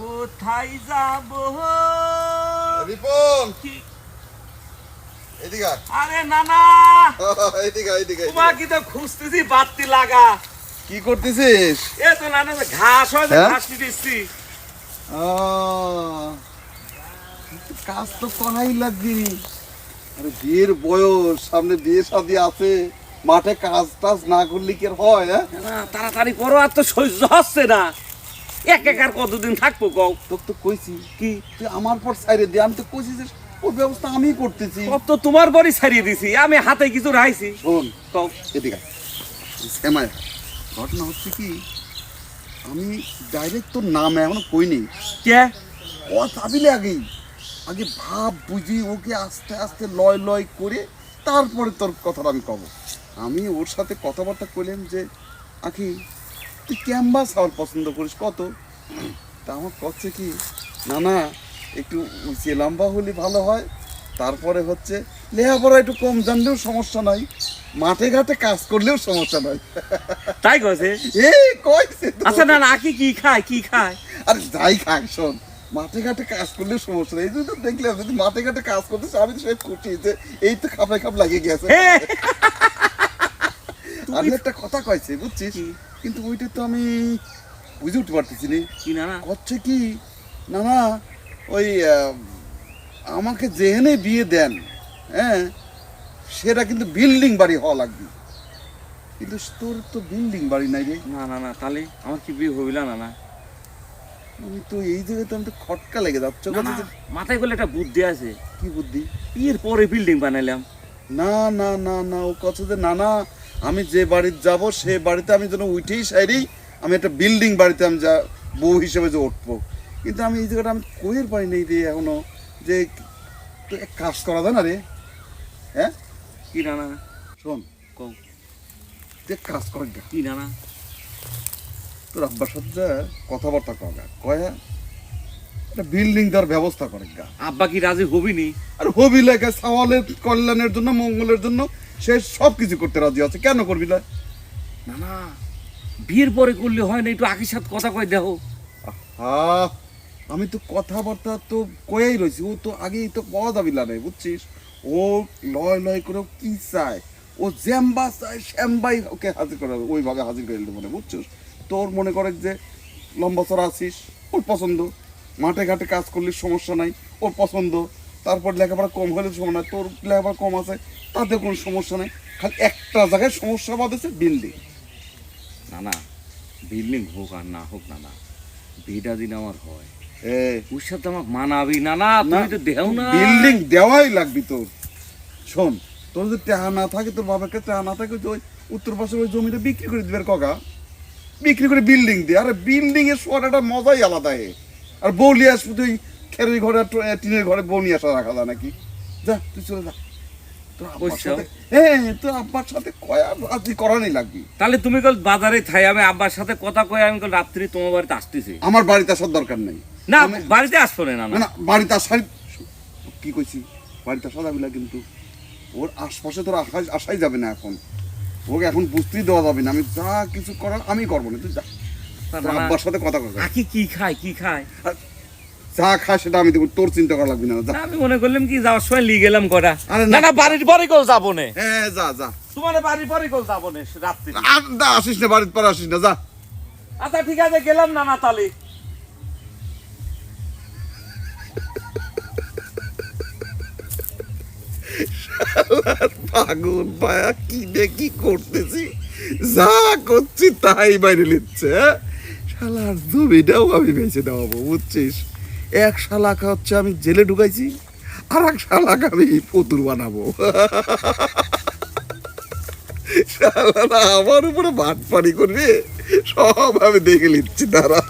কোথায় যাব? রিপন! এদিকে আরে নানা এদিকে এদিকে তোমাকে তো খুঁজতেছি বাতি লাগা। কি করতেছিস? এ তো নানা ঘাস হয় হ্যাঁ? ঘাস দিচ্ছি কিন্তু কাজ তো করাই লাগবে। আরে বিয়ের বয়স সামনে বিয়ে শাদি আছে। মাঠে কাজ টাজ না করলে কি হয় হ্যাঁ? না তাড়াতাড়ি করো আর তো সহ্য হচ্ছে না। এক এক আর কতদিন থাকব কও? তোকে তো কইছি কি তুই আমার পর সাইডে দে আমি তো কইছি যে ওই ব্যবস্থা আমি করতেছি। কত তোমার বাড়ি ছাড়িয়ে দিছি আমি হাতে কিছু রাইছি। শোন কও। এদিকে আয়। শ্যামায় ঘটনা হচ্ছে কি আমি ডাইরেক্ট তোর নাম এখনও কইনি। কে? ও চাবিলে আগেই আগে ভাব বুঝি ওকে আস্তে আস্তে লয় লয় করে তারপরে তোর কথাটা আমি কব। আমি ওর সাথে কথাবার্তা করলাম যে আখি তুই ক্যাম্বাস আমার পছন্দ করিস কত? তা আমার করছে কি? না না একটু উঁচিয়ে লম্বা হলে ভালো হয়। তারপরে হচ্ছে লেখাপড়া একটু কম জানলেও সমস্যা নাই মাঠে ঘাটে কাজ করলেও সমস্যা নাই। তাই কছে এ কইছে তো। আচ্ছা না না আকি কি খায় কি খায়? আরে যাই খাক শোন মাঠে ঘাটে কাজ করলে সমস্যা নেই। এই জন্য দেখলাম যদি মাঠে ঘাটে কাজ করতেছে আমি তো সে খুশি যে এই তো খাপে খাপ লাগিয়ে গেছে। আমি একটা কথা কইছি বুঝছিস? কিন্তু ওইটা তো আমি বুঝে উঠতে পারতেছি না। কি না না করছে কি? না না ওই আমাকে যেখানে বিয়ে দেন হ্যাঁ সেটা কিন্তু বিল্ডিং বাড়ি হওয়া লাগবে। কিন্তু তোর তো বিল্ডিং বাড়ি নাই রে। না না না তাহলে আমার কি বিয়ে হইল না না আমি তো এই জায়গায় তো আমি তো খটকা লেগে যাচ্ছে। মাথায় করলে একটা বুদ্ধি আছে। কি বুদ্ধি? বিয়ের পরে বিল্ডিং বানাইলাম। না না না না ও কথা যে না না আমি যে বাড়িতে যাব সে বাড়িতে আমি যেন উঠেই সাইডেই আমি একটা বিল্ডিং বাড়িতে আমি যা বউ হিসেবে যে উঠবো। কিন্তু আমি এই জায়গাটা আমি কইয়ের পারি নেই রে এখনও যে এক কাজ করা যায় না রে? হ্যাঁ? কি না না শোন যে কাজ কর কি না না তোর আব্বার সাথে কথাবার্তা কর গা। কয়া একটা বিল্ডিং দেওয়ার ব্যবস্থা করে গা। আব্বা কি রাজি হবিনি আর হবি লেখা সওয়ালের কল্যাণের জন্য মঙ্গলের জন্য সে সব কিছু করতে রাজি আছে। কেন করবি না? না না বিয়ের পরে করলে হয় না একটু আখির সাথে কথা কয় দেখো। আমি তো কথাবার্তা তো কয়েই রয়েছি ও তো আগেই তো পাওয়া যাবি না বুঝছিস? ও লয় লয় করে কি চায়? ও জ্যাম্বা চায় শ্যাম্বাই ওকে হাজির করে ওই ভাগে হাজির করে দিতে মনে বুঝছিস? তোর মনে করে যে লম্বা চড়া আছিস ওর পছন্দ। মাঠে ঘাটে কাজ করলে সমস্যা নাই ওর পছন্দ। তারপর লেখাপড়া কম হলে সমস্যা নাই তোর লেখাপড়া কম আছে তাতে কোনো সমস্যা নাই। খালি একটা জায়গায় সমস্যা বাঁধেছে বিল্ডিং। না না বিল্ডিং হোক আর না হোক না না বিয়েটা দিন আমার হয়। এ ওর সাথে আমাকে মানাবি না না তুমি তো দেও না। বিল্ডিং দেওয়াই লাগবে তোর। শোন তোর যদি টাকা না থাকে তোর বাবাকে টাকা না থাকে ওই উত্তর পাশে ওই জমিটা বিক্রি করে দিবে কগা। বিক্রি করে বিল্ডিং দে। আরে বিল্ডিং এর সোয়ার একটা মজাই আলাদা হে। আর বৌলি আসব তুই খেরের ঘরে টিনের ঘরে বৌনি আসা রাখা যায় নাকি? যা তুই চলে যা। তোর আব্বার সাথে হ্যাঁ তোর আব্বার সাথে লাগবে? তাহলে তুমি কাল বাজারে থাই আমি আব্বার সাথে কথা কয়ে আমি কাল রাত্রি তোমার বাড়িতে আসতেছি। আমার বাড়িতে আসার দরকার নেই। না বাড়িতে আসব না না বাড়িতে আসাই কি কইছি? বাড়িতে আসা যাবে না কিন্তু। ওর আশপাশে তোর আশাই আসাই যাবে না এখন। ওকে এখন বুঝতেই দেওয়া যাবে না। আমি যা কিছু করার আমি করব না। তুই যা। আব্বার সাথে কথা আকি কি খায় কি খায়? যা খায় সেটা আমি দেবো তোর চিন্তা করা লাগবে না যা। আমি মনে করলাম কি যাওয়ার সময় লিয়ে গেলাম কটা আরে না। না। বাড়ির পরে কেউ যাব না। হ্যাঁ যা যা। তোমার বাড়ির পরে কেউ যাব না রাত্রি। আর না আসিস না বাড়িতে পরে আসিস না যা। আচ্ছা ঠিক আছে গেলাম না না তাহলে পাগল পায়া কি দেখি করতেছি? যা করছি তাই বাইরে নিচ্ছে হ্যাঁ? শালার জমিটাও আমি বেঁচে দেওয়াবো বুঝছিস? এক শালাকা হচ্ছে আমি জেলে ঢুকাইছি আর এক শালাকা আমি পুতুল বানাবো। আমার উপরে ভাত পানি করবে, সব আমি দেখে নিচ্ছি তারা